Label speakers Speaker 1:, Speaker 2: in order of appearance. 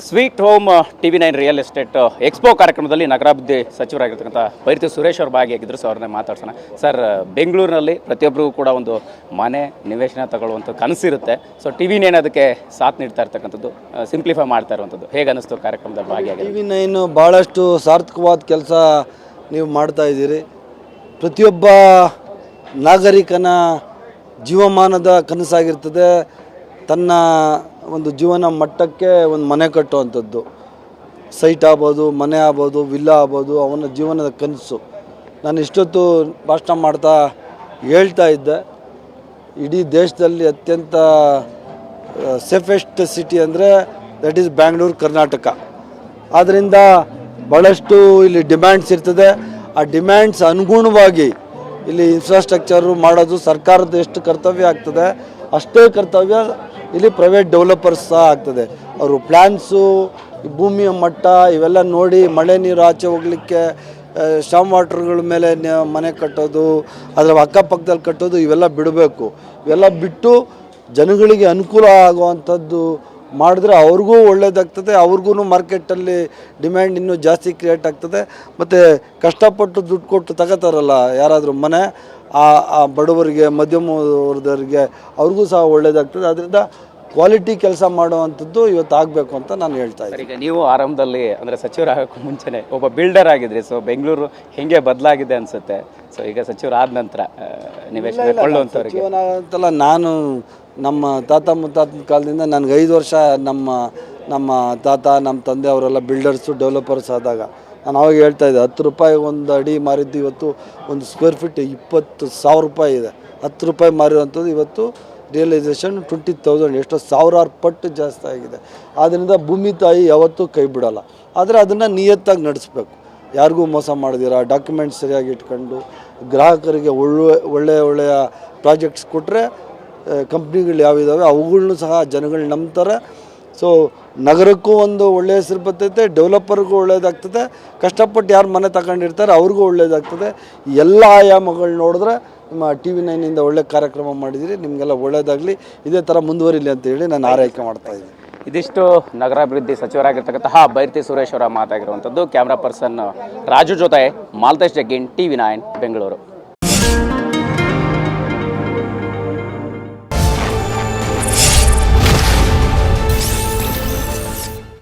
Speaker 1: Sweet home T V nine real estate expo ಕಾರ್ಯಕ್ರಮದಲ್ಲಿ ನಗರಾಭಿವೃದ್ಧಿ ಸಚಿವರಾಗಿರ್ತಕ್ಕಂಥ ಬೈರತಿ ಸುರೇಶ್ ಅವರು ಭಾಗಿಯಾಗಿದ್ದರು ಸೊ ಅವ್ರನ್ನೇ ಮಾತಾಡ್ಸೋಣ. ಸರ್ ಬೆಂಗಳೂರಿನಲ್ಲಿ ಪ್ರತಿಯೊಬ್ಬರಿಗೂ ಕೂಡ ಒಂದು ಮನೆ ನಿವೇಶನ ತಗೊಳ್ಳುವಂಥ ಕನಸಿರುತ್ತೆ. ಸೊ ಟಿ ವಿ ನೈನ್ ಅದಕ್ಕೆ ಸಾಥ್ ನೀಡ್ತಾ ಇರ್ತಕ್ಕಂಥದ್ದು ಸಿಂಪ್ಲಿಫೈ ಮಾಡ್ತಾ ಇರುವಂಥದ್ದು. ಹೇಗೆ ಅನ್ನಿಸ್ತು ಕಾರ್ಯಕ್ರಮದ ಭಾಗಿಯಾಗಿ
Speaker 2: ಟಿ ವಿ ನೈನು ಭಾಳಷ್ಟು ಸಾರ್ಥಕವಾದ ಕೆಲಸ ನೀವು ಮಾಡ್ತಾ ಇದ್ದೀರಿ. ಪ್ರತಿಯೊಬ್ಬ ನಾಗರಿಕನ ಜೀವಮಾನದ ಕನಸಾಗಿರ್ತದೆ. ತನ್ನ ಒಂದು ಜೀವನ ಮಟ್ಟಕ್ಕೆ ಒಂದು ಮನೆ ಕಟ್ಟುವಂಥದ್ದು. ಸೈಟ್ ಆಗ್ಬೋದು, ಮನೆ ಆಗ್ಬೋದು, ವಿಲ್ಲಾ ಆಗ್ಬೋದು, ಅವನ ಜೀವನದ ಕನಸು. ನಾನು ಇಷ್ಟೊತ್ತು ಭಾಷಣ ಮಾಡ್ತಾ ಹೇಳ್ತಾ ಇದ್ದೆ. ಇಡೀ ದೇಶದಲ್ಲಿ ಅತ್ಯಂತ ಸೇಫೆಸ್ಟ್ ಸಿಟಿ ಅಂದರೆ ದಟ್ ಈಸ್ ಬ್ಯಾಂಗ್ಳೂರು ಕರ್ನಾಟಕ ಆದ್ದರಿಂದ ಭಾಳಷ್ಟು ಇಲ್ಲಿ ಡಿಮ್ಯಾಂಡ್ಸ್ ಇರ್ತದೆ. ಆ ಡಿಮ್ಯಾಂಡ್ಸ್ ಅನುಗುಣವಾಗಿ ಇಲ್ಲಿ ಇನ್ಫ್ರಾಸ್ಟ್ರಕ್ಚರು ಮಾಡೋದು ಸರ್ಕಾರದ ಎಷ್ಟು ಕರ್ತವ್ಯ ಆಗ್ತದೆ. ಅಷ್ಟೇ ಕರ್ತವ್ಯ ಇಲ್ಲಿ ಪ್ರೈವೇಟ್ ಡೆವಲಪರ್ಸ್ ಸಹ ಆಗ್ತದೆ. ಅವರು ಪ್ಲ್ಯಾನ್ಸು ಭೂಮಿಯ ಮಟ್ಟ ಇವೆಲ್ಲ ನೋಡಿ ಮಳೆ ನೀರು ಆಚೆ ಹೋಗಲಿಕ್ಕೆ ಶಾಮ್ ವಾಟರ್ಗಳ ಮೇಲೆ ಮನೆ ಕಟ್ಟೋದು ಅದರ ಅಕ್ಕಪಕ್ಕದಲ್ಲಿ ಕಟ್ಟೋದು ಇವೆಲ್ಲ ಬಿಡಬೇಕು. ಇವೆಲ್ಲ ಬಿಟ್ಟು ಜನಗಳಿಗೆ ಅನುಕೂಲ ಆಗುವಂಥದ್ದು ಮಾಡಿದ್ರೆ ಅವ್ರಿಗೂ ಒಳ್ಳೇದಾಗ್ತದೆ ಅವ್ರಿಗೂ ಮಾರ್ಕೆಟಲ್ಲಿ ಡಿಮ್ಯಾಂಡ್ ಇನ್ನೂ ಜಾಸ್ತಿ ಕ್ರಿಯೇಟ್ ಆಗ್ತದೆ. ಮತ್ತು ಕಷ್ಟಪಟ್ಟು ದುಡ್ಡು ಕೊಟ್ಟು ತಗೋತಾರಲ್ಲ ಯಾರಾದರೂ ಮನೆ ಆ ಆ ಬಡವರಿಗೆ ಮಧ್ಯಮ ವರ್ಗದವರಿಗೆ ಅವ್ರಿಗೂ ಸಹ ಒಳ್ಳೇದಾಗ್ತದೆ. ಅದರಿಂದ ಕ್ವಾಲಿಟಿ ಕೆಲಸ ಮಾಡುವಂಥದ್ದು ಇವತ್ತು ಆಗಬೇಕು ಅಂತ ನಾನು ಹೇಳ್ತಾ ಇದ್ದೀನಿ.
Speaker 1: ಈಗ ನೀವು ಆರಂಭದಲ್ಲಿ ಅಂದರೆ ಸಚಿವರಾಗೋಕ್ಕೂ ಮುಂಚೆನೆ ಒಬ್ಬ ಬಿಲ್ಡರ್ ಆಗಿದ್ರಿ ಸೊ ಬೆಂಗಳೂರು ಹೇಗೆ ಬದಲಾಗಿದೆ ಅನಿಸುತ್ತೆ? ಸೊ ಈಗ ಸಚಿವರಾದ ನಂತರ
Speaker 2: ನೀವೇ ಅಂತಲ್ಲ ನಾನು ನಮ್ಮ ತಾತ ಮುತ್ತಾತನ ಕಾಲದಿಂದ ನನಗೆ ಐದು ವರ್ಷ ನಮ್ಮ ನಮ್ಮ ತಾತ, ನಮ್ಮ ತಂದೆ ಅವರೆಲ್ಲ ಬಿಲ್ಡರ್ಸು ಡೆವಲಪರ್ಸ್ ಆದಾಗ. ನಾನು ಅವಾಗ ಹೇಳ್ತಾ ಇದ್ದೆ, ಹತ್ತು ರೂಪಾಯಿ ಒಂದು ಅಡಿ ಮಾರಿದ್ದು ಇವತ್ತು ಒಂದು ಸ್ಕ್ವೇರ್ ಫೀಟ್ ಇಪ್ಪತ್ತು ಸಾವಿರ ರೂಪಾಯಿ ಇದೆ. ಹತ್ತು ರೂಪಾಯಿ ಮಾರಿರುವಂಥದ್ದು ಇವತ್ತು ರಿಯಲೈಸೇಷನ್ ಟ್ವೆಂಟಿ ತೌಸಂಡ್ ಎಷ್ಟೋ ಸಾವಿರಾರು ಪಟ್ಟು ಜಾಸ್ತಿ ಆಗಿದೆ. ಆದ್ದರಿಂದ ಭೂಮಿ ತಾಯಿ ಯಾವತ್ತೂ ಕೈ ಬಿಡೋಲ್ಲ. ಆದರೆ ಅದನ್ನು ನಿಯತ್ತಾಗಿ ನಡೆಸ್ಬೇಕು. ಯಾರಿಗೂ ಮೋಸ ಮಾಡಿದಿರ ಡಾಕ್ಯುಮೆಂಟ್ಸ್ ಸರಿಯಾಗಿ ಇಟ್ಕೊಂಡು, ಗ್ರಾಹಕರಿಗೆ ಒಳ್ಳೆ ಒಳ್ಳೆಯ ಒಳ್ಳೆಯ ಪ್ರಾಜೆಕ್ಟ್ಸ್ ಕೊಟ್ಟರೆ ಕಂಪ್ನಿಗಳು ಯಾವಿದಾವೆ ಅವುಗಳನ್ನೂ ಸಹ ಜನಗಳು ನಂಬ್ತಾರೆ. ಸೊ ನಗರಕ್ಕೂ ಒಂದು ಒಳ್ಳೆಯ ಹೆಸರು ಬರ್ತೈತೆ ಡೆವಲಪರ್ಗೂ ಒಳ್ಳೇದಾಗ್ತದೆ, ಕಷ್ಟಪಟ್ಟು ಯಾರು ಮನೆ ತಗೊಂಡಿರ್ತಾರೆ, ಅವ್ರಿಗೂ ಒಳ್ಳೇದಾಗ್ತದೆ. ಎಲ್ಲ ಆಯಾಮಗಳು ನೋಡಿದ್ರೆ ನಿಮ್ಮ ಟಿ ವಿ ನೈನಿಂದ ಒಳ್ಳೆ ಕಾರ್ಯಕ್ರಮ ಮಾಡಿದಿರಿ, ನಿಮಗೆಲ್ಲ ಒಳ್ಳೇದಾಗಲಿ. ಇದೇ ಥರ ಮುಂದುವರಿಲಿ ಅಂತ ಹೇಳಿ ನಾನು ಆರೈಕೆ ಮಾಡ್ತಾ ಇದ್ದೀನಿ.
Speaker 1: ಇದಿಷ್ಟು ನಗರಾಭಿವೃದ್ಧಿ ಸಚಿವರಾಗಿರ್ತಕ್ಕಂತಹ ಬೈರತಿ ಸುರೇಶ್ ಅವರ ಮಾತಾಗಿರುವಂಥದ್ದು. ಕ್ಯಾಮ್ರಾ ಪರ್ಸನ್ ರಾಜು ಜೊತೆ Malthesh Jaggin T V nine Bengaluru.